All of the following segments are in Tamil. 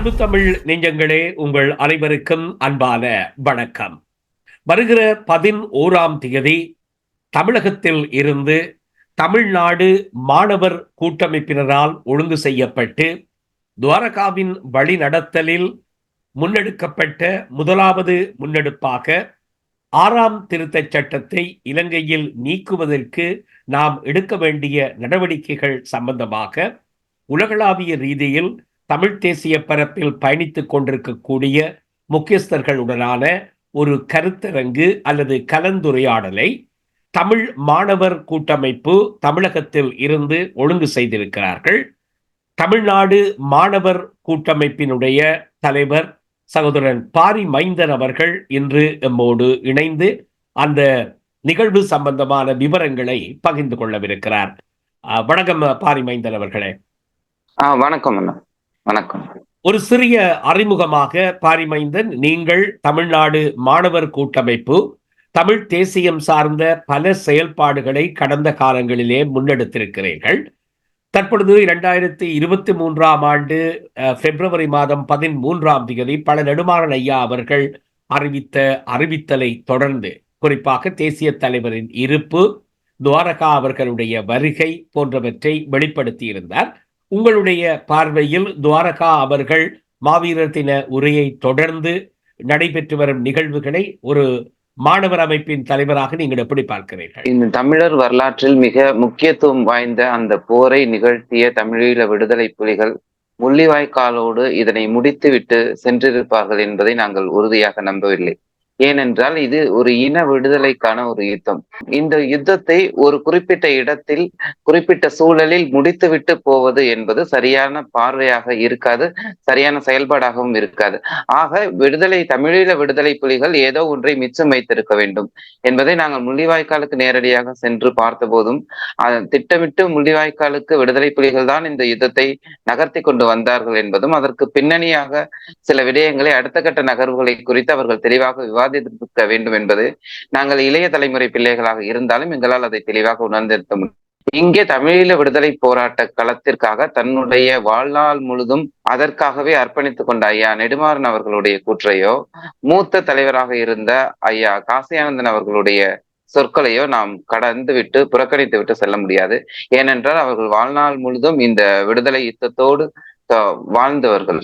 அன்பு தமிழ் நெஞ்சங்களே உங்கள் அனைவருக்கும் அன்பான வணக்கம். வருகிற பதினோராம் தேதி தமிழகத்தில் இருந்து தமிழ்நாடு மாணவர் கூட்டமைப்பினரால் ஒழுங்கு செய்யப்பட்டு துவாரகாவின் வழிநடத்தலில் முன்னெடுக்கப்பட்ட முதலாவது முன்னெடுப்பாக ஆறாம் திருத்தச் சட்டத்தை இலங்கையில் நீக்குவதற்கு நாம் எடுக்க வேண்டிய நடவடிக்கைகள் சம்பந்தமாக உலகளாவிய ரீதியில் தமிழ் தேசிய பரப்பில் பயணித்துக் கொண்டிருக்கக்கூடிய முக்கியஸ்தர்களுடனான ஒரு கருத்தரங்கு அல்லது கலந்துரையாடலை தமிழ் மாணவர் கூட்டமைப்பு தமிழகத்தில் இருந்து ஒழுங்கு செய்திருக்கிறார்கள். தமிழ்நாடு மாணவர் கூட்டமைப்பினுடைய தலைவர் சகோதரன் பாரி மைந்தன் அவர்கள் இன்று எம்மோடு இணைந்து அந்த நிகழ்வு சம்பந்தமான விவரங்களை பகிர்ந்து கொள்ளவிருக்கிறார். வணக்கம் பாரி மைந்தன் அவர்களே. வணக்கம் அண்ணா. வணக்கம். ஒரு சிறிய அறிமுகமாக பாரிமைந்தன் நீங்கள் தமிழ்நாடு மாணவர் கூட்டமைப்பு தமிழ் தேசியம் சார்ந்த பல செயல்பாடுகளை கடந்த காலங்களிலே முன்னெடுத்திருக்கிறீர்கள். தற்பொழுது இரண்டாயிரத்தி இருபத்தி மூன்றாம் ஆண்டு பிப்ரவரி மாதம் பதிமூன்றாம் தேதி பல நெடுமாறன் ஐயா அவர்கள் அறிவித்த அறிவித்தலை தொடர்ந்து குறிப்பாக தேசிய தலைவரின் இருப்பு துவாரகா அவர்களுடைய வருகை போன்றவற்றை வெளிப்படுத்தியிருந்தார். உங்களுடைய பார்வையில் துவாரகா அவர்கள் மாவீரர் தின உரையை தொடர்ந்து நடைபெற்று வரும் நிகழ்வுகளை ஒரு மாணவர் அமைப்பின் தலைவராக நீங்கள் எப்படி பார்க்கிறீர்கள்? இந்த தமிழர் வரலாற்றில் மிக முக்கியத்துவம் வாய்ந்த அந்த போரை நிகழ்த்திய தமிழீழ விடுதலை புலிகள் முள்ளிவாய்க்காலோடு இதனை முடித்துவிட்டு சென்றிருப்பார்கள் என்பதை நாங்கள் உறுதியாக நம்பவில்லை. ஏனென்றால் இது ஒரு இன விடுதலைக்கான ஒரு யுத்தம். இந்த யுத்தத்தை ஒரு குறிப்பிட்ட இடத்தில் குறிப்பிட்ட சூழலில் முடித்துவிட்டு போவது என்பது சரியான பார்வையாக இருக்காது சரியான செயல்பாடாகவும் இருக்காது. ஆக விடுதலை தமிழீழ விடுதலை புலிகள் ஏதோ ஒன்றை மிச்சம் வைத்திருக்க வேண்டும் என்பதை நாங்கள் முள்ளிவாய்க்காலுக்கு நேரடியாக சென்று பார்த்தபோதும் அஹ், திட்டமிட்டு முள்ளிவாய்க்காலுக்கு விடுதலை புலிகள் தான் இந்த யுத்தத்தை நகர்த்தி கொண்டு வந்தார்கள் என்பதும் அதற்கு பின்னணியாக சில விடயங்களை அடுத்த கட்ட நகர்வுகளை குறித்து அவர்கள் தெளிவாக விவாதித்திருக்க வேண்டும் என்பது நாங்கள் இளைய தலைமுறை பிள்ளைகளாக இருந்தாலும் எங்களால் அதை தெளிவாக உணர்ந்திருக்க முடியும். இங்கே தமிழீழ விடுதலை போராட்ட களத்திற்காக தன்னுடைய வாழ்நாள் முழுதும் அதற்காகவே அர்ப்பணித்துக் கொண்ட ஐயா நெடுமாறன் அவர்களுடைய கூற்றையோ மூத்த தலைவராக இருந்த ஐயா காசியானந்தன் அவர்களுடைய சொற்களையோ நாம் கடந்து விட்டு புறக்கணித்து விட்டு செல்ல முடியாது. ஏனென்றால் அவர்கள் வாழ்நாள் முழுதும் இந்த விடுதலை யுத்தத்தோடு வாழ்ந்தவர்கள்.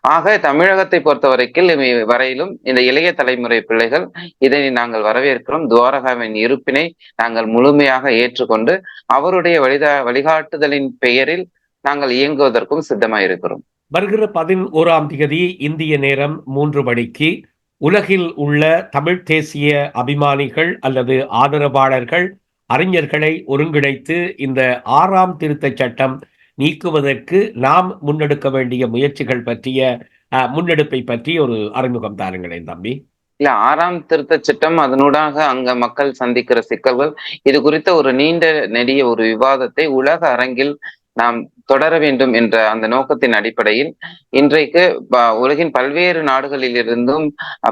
ஆக தமிழகத்தை பொறுத்த வரைக்கும் வரையிலும் இந்த இளைய தலைமுறை பிள்ளைகள் இதனை நாங்கள் வரவேற்கிறோம். துவாரகாவின் இருப்பினை நாங்கள் முழுமையாக ஏற்றுக்கொண்டு அவருடைய வழிதா வழிகாட்டுதலின் பெயரில் நாங்கள் இயங்குவதற்கும் சித்தமாயிருக்கிறோம். வருகிற பதினோராம் தேதி இந்திய நேரம் மூன்று மணிக்கு உலகில் உள்ள தமிழ் தேசிய அபிமானிகள் அல்லது ஆதரவாளர்கள் அறிஞர்களை ஒருங்கிணைத்து இந்த ஆறாம் திருத்தச் சட்டம் நீக்குவதற்கு நாம் முன்னெடுக்க வேண்டிய முயற்சிகள் பற்றிய முன்னெடுப்பை பற்றி ஒரு அறிமுகம் தாருங்களேன் தம்பி. இல்ல ஆறாம் திருத்த சட்டம் அதனூடாக அங்க மக்கள் சந்திக்கிற சிக்கல்கள் இது குறித்த ஒரு நீண்ட நெடிய ஒரு விவாதத்தை உலக அரங்கில் நாம் தொடர வேண்டும் என்ற அந்த நோக்கத்தின் அடிப்படையில் இன்றைக்கு உலகின் பல்வேறு நாடுகளில் இருந்தும்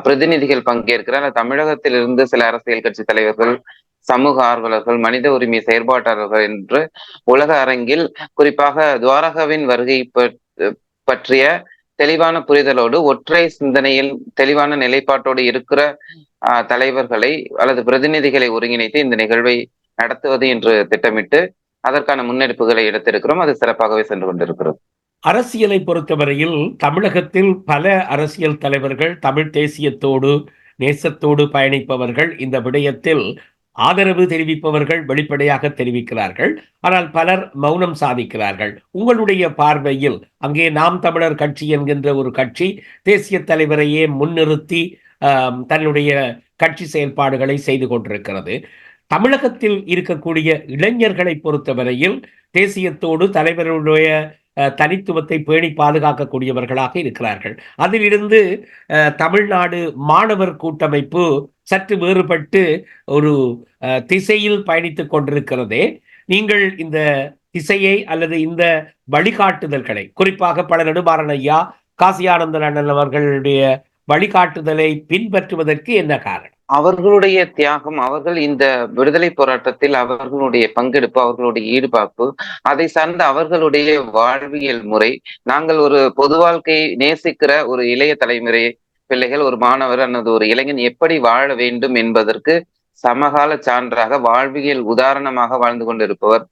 பிரதிநிதிகள் பங்கேற்கிறார். தமிழகத்திலிருந்து சில அரசியல் கட்சி தலைவர்கள் சமூக ஆர்வலர்கள் மனித உரிமை செயற்பாட்டாளர்கள் என்று உலக அரங்கில் குறிப்பாக துவாரகாவின் வருகை பற்றிய தெளிவான புரிதலோடு ஒற்றை சிந்தனையில் தெளிவான நிலைப்பாட்டோடு இருக்கிற தலைவர்களை அல்லது பிரதிநிதிகளை ஒருங்கிணைத்து இந்த நிகழ்வை நடத்துவது என்று திட்டமிட்டு அதற்கான முன்னெடுப்புகளை எடுத்திருக்கிறோம். அது சிறப்பாகவே சென்று கொண்டிருக்கிறோம் அரசியலை பொறுத்தவரையில் தமிழகத்தில் பல அரசியல் தலைவர்கள் தமிழ் தேசியத்தோடு நேசத்தோடு பயணிப்பவர்கள். இந்த விடயத்தில் ஆதரவு தெரிவிப்பவர்கள் வெளிப்படையாக தெரிவிக்கிறார்கள். ஆனால் பலர் மௌனம் சாதிக்கிறார்கள். உங்களுடைய பார்வையில் அங்கே நாம் தமிழர் கட்சி என்கின்ற ஒரு கட்சி தேசிய தலைவரையே முன்னிறுத்தி தன்னுடைய கட்சி செயல்பாடுகளை செய்து கொண்டிருக்கிறது. தமிழகத்தில் இருக்கக்கூடிய இளைஞர்களை பொறுத்தவரையில் தேசியத்தோடு தலைவருடைய தனித்துவத்தை பேணி பாதுகாக்கக்கூடியவர்களாக இருக்கிறார்கள். அதிலிருந்து அஹ், தமிழ்நாடு மாணவர் கூட்டமைப்பு சற்று வேறுபட்டு ஒரு அஹ், திசையில் பயணித்துக் கொண்டிருக்கிறதே. நீங்கள் இந்த திசையை அல்லது இந்த வழிகாட்டுதல்களை குறிப்பாக பல நெடுமாறன் ஐயா காசியானந்தன் அண்ணன் அவர்களுடைய வழிகாட்டுதலை பின்பற்றுவதற்கு என்ன காரணம்? அவர்களுடைய தியாகம் அவர்கள் இந்த விடுதலை போராட்டத்தில் அவர்களுடைய பங்கெடுப்பு அவர்களுடைய ஈடுபாப்பு அதை சார்ந்த அவர்களுடைய வாழ்வியல் முறை நாங்கள் ஒரு பொது வாழ்க்கையை நேசிக்கிற ஒரு இளைய தலைமுறை பிள்ளைகள் ஒரு மாணவர் அல்லது ஒரு இளைஞன் எப்படி வாழ வேண்டும் என்பதற்கு சமகால சான்றாக வாழ்வியல் உதாரணமாக வாழ்ந்து கொண்டிருப்பவர்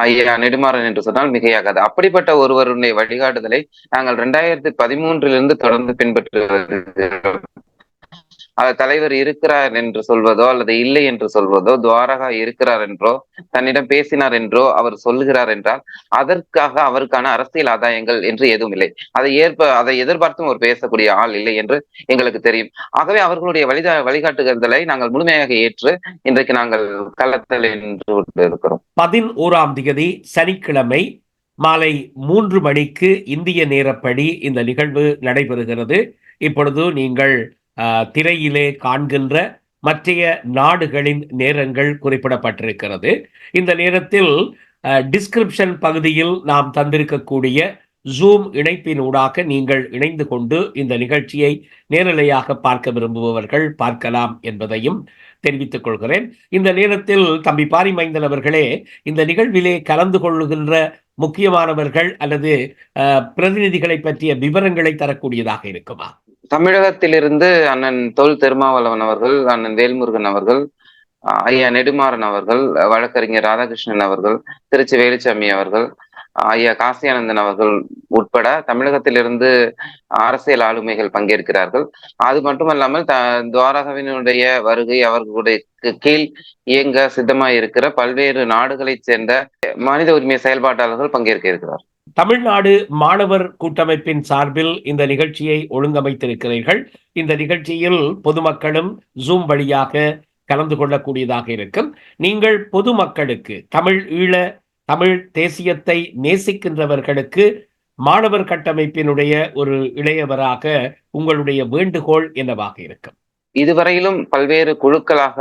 ஐயா நெடுமாறன் என்று சொன்னால் மிகையாகாது. அப்படிப்பட்ட ஒருவருடைய வழிகாட்டுதலை நாங்கள் இரண்டாயிரத்தி பதிமூன்றிலிருந்து தொடர்ந்து பின்பற்று தலைவர் இருக்கிறார் என்று சொல்வதோ அல்லது இல்லை என்று சொல்வதோ துவாரகா இருக்கிறார் என்றோ தன்னிடம் பேசினார் என்றோ அவர் சொல்லுகிறார் என்றால் அதற்காக அவருக்கான அரசியல் ஆதாயங்கள் என்று எதுவும் இல்லை. அதை ஏற்ப அதை எதிர்பார்த்தும் அவர் பேசக்கூடிய ஆள் இல்லை என்று எங்களுக்கு தெரியும். ஆகவே அவர்களுடைய வழிதா வழிகாட்டுதலை நாங்கள் முழுமையாக ஏற்று இன்றைக்கு நாங்கள் களத்தில் என்று இருக்கிறோம் பதினோராம் தேதி சனிக்கிழமை மாலை மூன்று மணிக்கு இந்திய நேரப்படி இந்த நிகழ்வு நடைபெறுகிறது. இப்பொழுது நீங்கள் திரையிலே காண்கின்ற மற்றைய நாடுகளின் நேரங்கள் குறிப்பிடப்பட்டிருக்கிறது. இந்த நேரத்தில் டிஸ்கிரிப்ஷன் பகுதியில் நாம் தந்திருக்கக்கூடிய ஜூம் இணைப்பினூடாக நீங்கள் இணைந்து கொண்டு இந்த நிகழ்ச்சியை நேரலையாக பார்க்க விரும்புபவர்கள் பார்க்கலாம் என்பதையும் தெரிவித்துக் கொள்கிறேன். இந்த நேரத்தில் தம்பி பாரிமைந்தன் அவர்களே இந்த நிகழ்விலே கலந்து கொள்ளுகின்ற முக்கியமானவர்கள் அல்லது பிரதிநிதிகளை பற்றிய விவரங்களை தரக்கூடியதாக இருக்குமா? தமிழகத்திலிருந்து அண்ணன் தொல் திருமாவளவன் அவர்கள் அண்ணன் வேல்முருகன் அவர்கள் ஐயா நெடுமாறன் அவர்கள் வழக்கறிஞர் ராதாகிருஷ்ணன் அவர்கள் திருச்சி வேலுச்சாமி அவர்கள் ஐயா காசியானந்தன் அவர்கள் உட்பட தமிழகத்திலிருந்து அரசியல் ஆளுமைகள் பங்கேற்கிறார்கள். அது மட்டுமல்லாமல் த துவாரகவினுடைய வருகை அவர்களுடைய கீழ் இயங்க சித்தமாக இருக்கிற பல்வேறு நாடுகளைச் சேர்ந்த மனித உரிமை செயல்பாட்டாளர்கள் பங்கேற்க இருக்கிறார். தமிழ்நாடு மாணவர் கூட்டமைப்பின் சார்பில் இந்த நிகழ்ச்சியை ஒழுங்கமைத்திருக்கிறீர்கள். இந்த நிகழ்ச்சியில் பொதுமக்களும் ஜூம் வழியாக கலந்து கொள்ளக்கூடியதாக இருக்கும். நீங்கள் பொதுமக்களுக்கு தமிழ் ஈழ தமிழ் தேசியத்தை நேசிக்கின்றவர்களுக்கு மாணவர் கட்டமைப்பினுடைய ஒரு இளையவராக உங்களுடைய வேண்டுகோள் என்னவாக இருக்கும்? இதுவரையிலும் பல்வேறு குழுக்களாக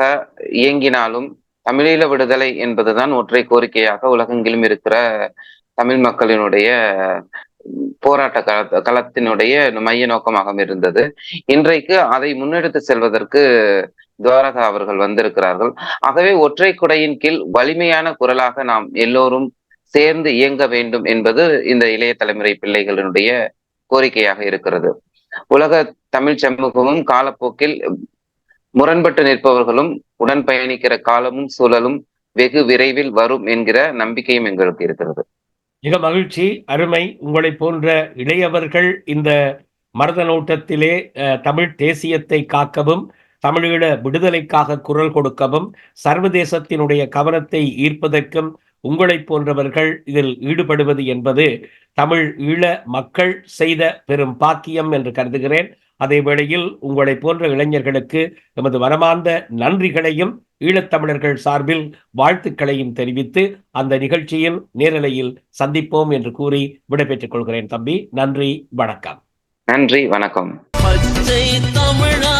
இயங்கினாலும் தமிழீழ விடுதலை என்பதுதான் ஒற்றை கோரிக்கையாக உலகெங்கிலும் இருக்கிற தமிழ் மக்களினுடைய போராட்ட கள களத்தினுடைய மைய நோக்கமாக இருந்தது. இன்றைக்கு அதை முன்னெடுத்து செல்வதற்கு துவாரகா அவர்கள் வந்திருக்கிறார்கள். ஆகவே ஒற்றை குடையின் கீழ் வலிமையான குரலாக நாம் எல்லோரும் சேர்ந்து இயங்க வேண்டும் என்பது இந்த இளைய தலைமுறை பிள்ளைகளினுடைய கோரிக்கையாக இருக்கிறது. உலக தமிழ் சமூகமும் காலப்போக்கில் முரண்பட்டு நிற்பவர்களும் உடன் பயணிக்கிற காலமும் சூழலும் வெகு விரைவில் வரும் என்கிற நம்பிக்கையும் எங்களுக்கு இருக்கிறது. மிக மகிழ்ச்சி அருமை. உங்களை போன்ற இளையவர்கள் இந்த மரதனோட்டத்திலே நோட்டத்திலே தமிழ் தேசியத்தை காக்கவும் தமிழீழ விடுதலைக்காக குரல் கொடுக்கவும் சர்வதேசத்தினுடைய கவனத்தை ஈர்ப்பதற்கும் உங்களைப் போன்றவர்கள் இதில் ஈடுபடுவது என்பது தமிழ் ஈழ மக்கள் செய்த பெரும் பாக்கியம் என்று கருதுகிறேன். அதே வேளையில் உங்களை போன்ற இளைஞர்களுக்கு எமது மனமார்ந்த நன்றிகளையும் ஈழத்தமிழர்கள் சார்பில் வாழ்த்துக்களையும் தெரிவித்து அந்த நிகழ்ச்சியில் நேரலையில் சந்திப்போம் என்று கூறி விடைபெற்றுக் கொள்கிறேன் தம்பி. நன்றி வணக்கம். நன்றி வணக்கம். பச்சை தமிழா